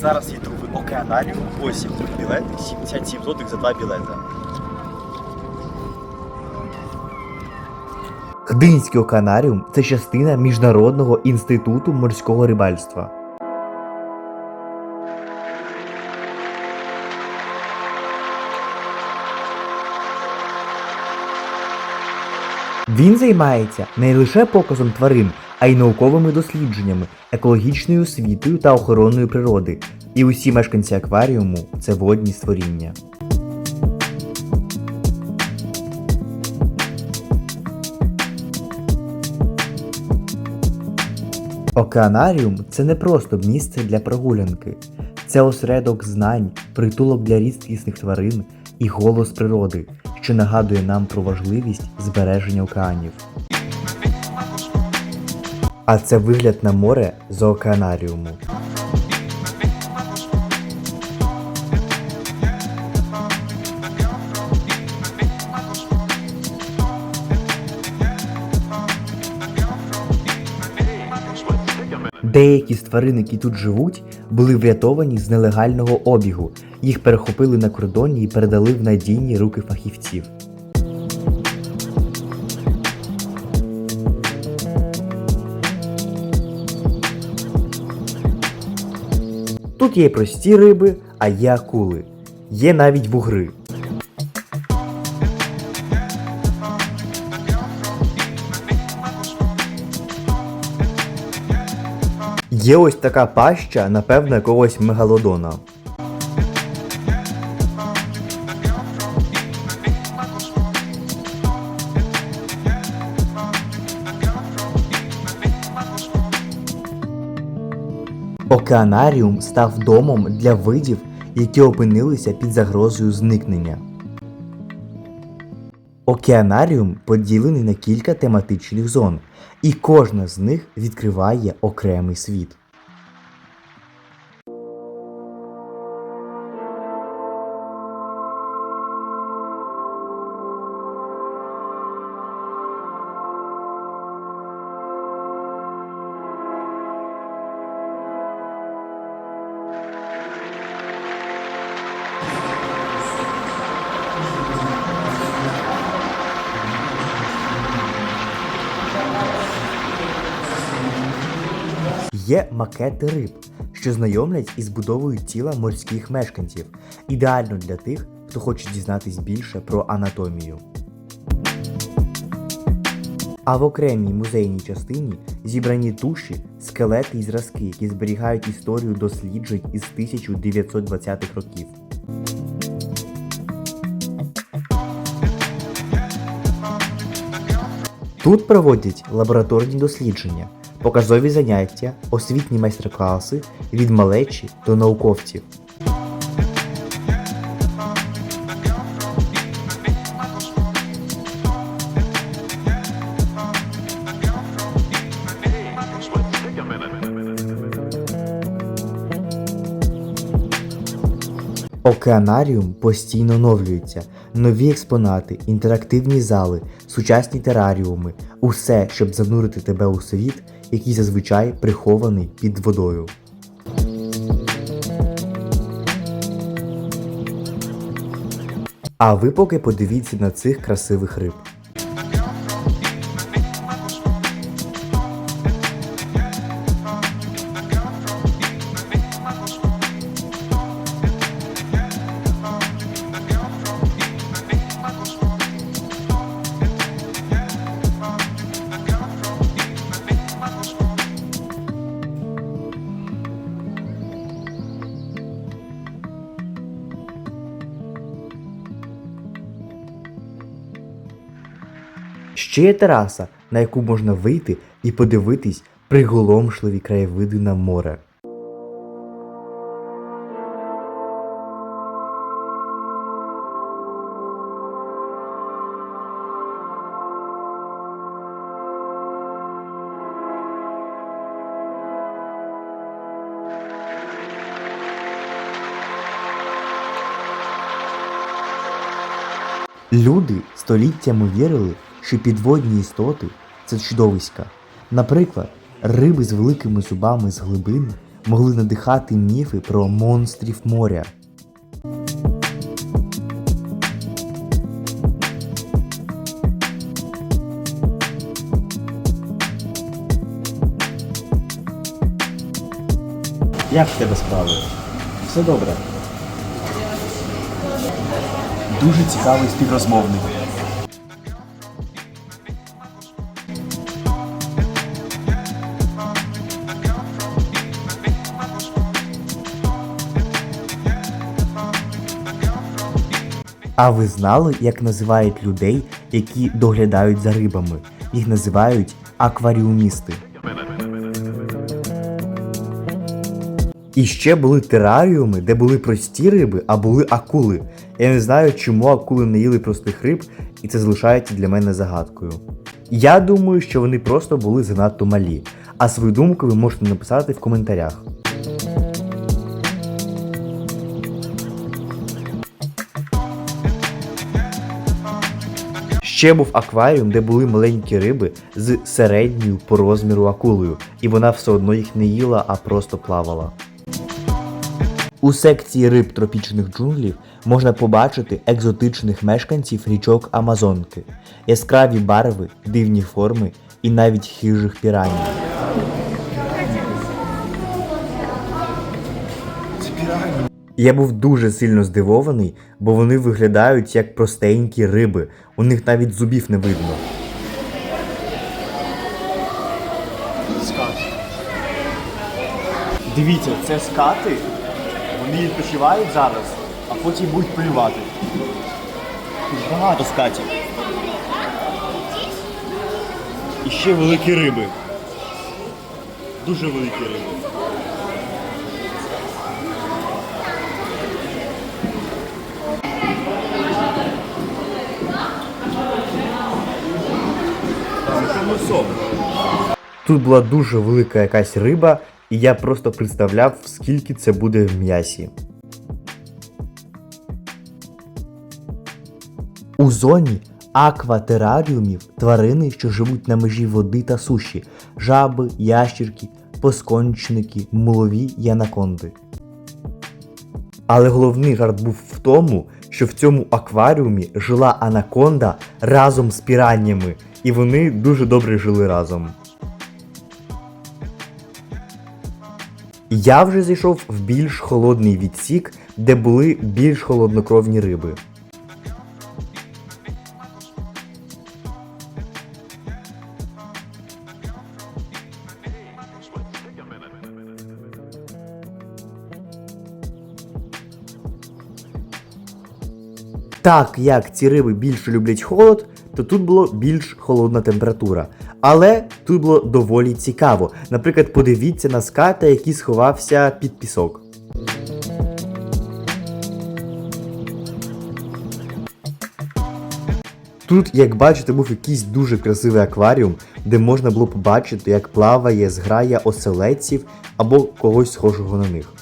Зараз йду в океанаріум, ось білети, 77 злотих за два білети. Гдинський океанаріум це частина Міжнародного інституту морського рибальства. Він займається не лише показом тварин, а й науковими дослідженнями, екологічною освітою та охороною природи. І усі мешканці акваріуму це водні створіння. Океанаріум це не просто місце для прогулянки, це осередок знань, притулок для рідкісних тварин і голос природи, що нагадує нам про важливість збереження океанів. А це вигляд на море з океанаріуму. Деякі з тварин, які тут живуть, були врятовані з нелегального обігу. Їх перехопили на кордоні і передали в надійні руки фахівців. Тут є прості риби, а є акули. Є навіть вугри. Є ось така паща, напевно, якогось мегалодона. Океанаріум став домом для видів, які опинилися під загрозою зникнення. Океанаріум поділений на кілька тематичних зон, і кожна з них відкриває окремий світ. Є макети риб, що знайомлять із будовою тіла морських мешканців, ідеально для тих, хто хоче дізнатись більше про анатомію. А в окремій музейній частині зібрані туші, скелети і зразки, які зберігають історію досліджень із 1920-х років. Тут проводять лабораторні дослідження, показові заняття, освітні майстер-класи від малечі до науковців. Океанаріум постійно оновлюється. Нові експонати, інтерактивні зали, сучасні тераріуми усе, щоб занурити тебе у світ, який зазвичай прихований під водою. А ви поки подивіться на цих красивих риб. Ще є тераса, на яку можна вийти і подивитись приголомшливі краєвиди на море. Люди століттями вірили, що підводні істоти це чудовиська. Наприклад, риби з великими зубами з глибин могли надихати міфи про монстрів моря. Як в тебе справи? Все добре. Дуже цікавий співрозмовник. А ви знали, як називають людей, які доглядають за рибами? Їх називають акваріумісти. І ще були тераріуми, де були прості риби, а були акули. Я не знаю, чому акули не їли простих риб, і це залишається для мене загадкою. Я думаю, що вони просто були занадто малі. А свою думку ви можете написати в коментарях. Ще був акваріум, де були маленькі риби з середньою по розміру акулою, і вона все одно їх не їла, а просто плавала. У секції риб тропічних джунглів можна побачити екзотичних мешканців річок Амазонки, яскраві барви, дивні форми і навіть хижих піраній. Я був дуже сильно здивований, бо вони виглядають як простенькі риби, у них навіть зубів не видно. Скат. Дивіться, це скати. Вони відпочивають зараз, а потім будуть полювати. Тут багато скатів. І ще великі риби. Дуже великі риби. Це. Тут була дуже велика якась риба, і я просто представляв, скільки це буде в м'ясі. У зоні акватераріумів тварини, що живуть на межі води та суші, жаби, ящірки, поскончники, мулові і анаконди. Але головний жарт був в тому, що в цьому акваріумі жила анаконда разом з піраннями, і вони дуже добре жили разом. Я вже зійшов в більш холодний відсік, де були більш холоднокровні риби. Так як ці риби більше люблять холод, то тут було більш холодна температура. Але тут було доволі цікаво. Наприклад, подивіться на ската, який сховався під пісок. Тут, як бачите, був якийсь дуже красивий акваріум, де можна було побачити, як плаває зграя оселедців або когось схожого на них.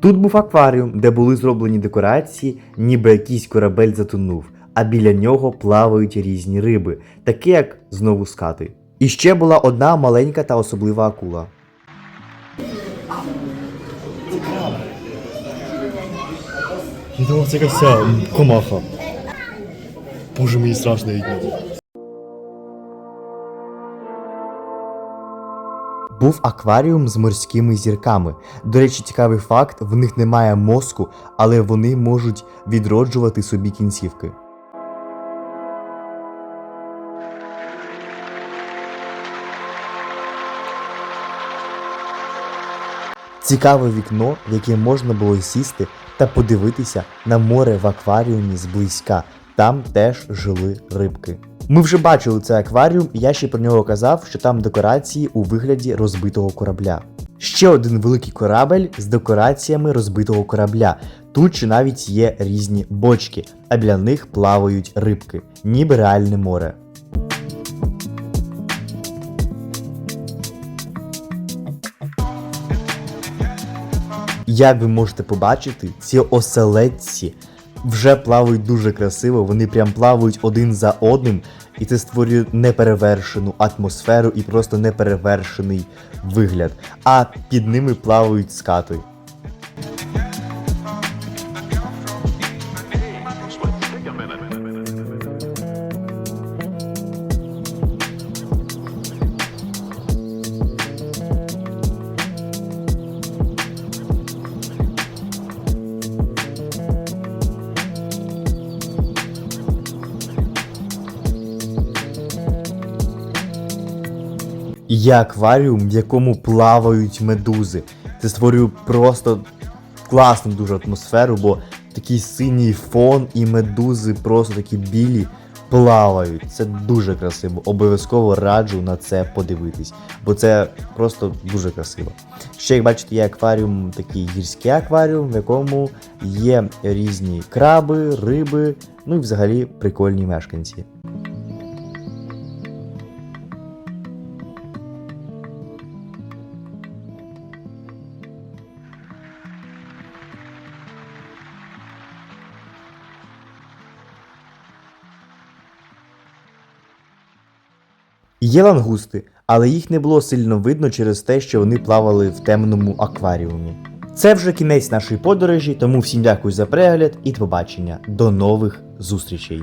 Тут був акваріум, де були зроблені декорації, ніби якийсь корабель затонув, а біля нього плавають різні риби, такі як знову скати. І ще була одна маленька та особлива акула. Я думав, це якась комаха. Боже, мені страшно від. Був акваріум з морськими зірками. До речі, цікавий факт: в них немає мозку, але вони можуть відроджувати собі кінцівки. Цікаве вікно, в яке можна було сісти та подивитися на море в акваріумі зблизька. Там теж жили рибки. Ми вже бачили цей акваріум, і я ще про нього казав, що там декорації у вигляді розбитого корабля. Ще один великий корабель з декораціями розбитого корабля. Тут ще навіть є різні бочки, а біля них плавають рибки, ніби реальне море. Як ви можете побачити, ці оселедці вже плавають дуже красиво, вони прям плавають один за одним, і це створює неперевершену атмосферу і просто неперевершений вигляд. А під ними плавають скати. Є акваріум, в якому плавають медузи. Це створює просто класну дуже атмосферу, бо такий синій фон і медузи просто такі білі плавають. Це дуже красиво. Обов'язково раджу на це подивитись, бо це просто дуже красиво. Ще як бачите, є акваріум, такий гірський акваріум, в якому є різні краби, риби, ну і взагалі прикольні мешканці. Є лангусти, але їх не було сильно видно через те, що вони плавали в темному акваріумі. Це вже кінець нашої подорожі, тому всім дякую за перегляд і побачення. До нових зустрічей!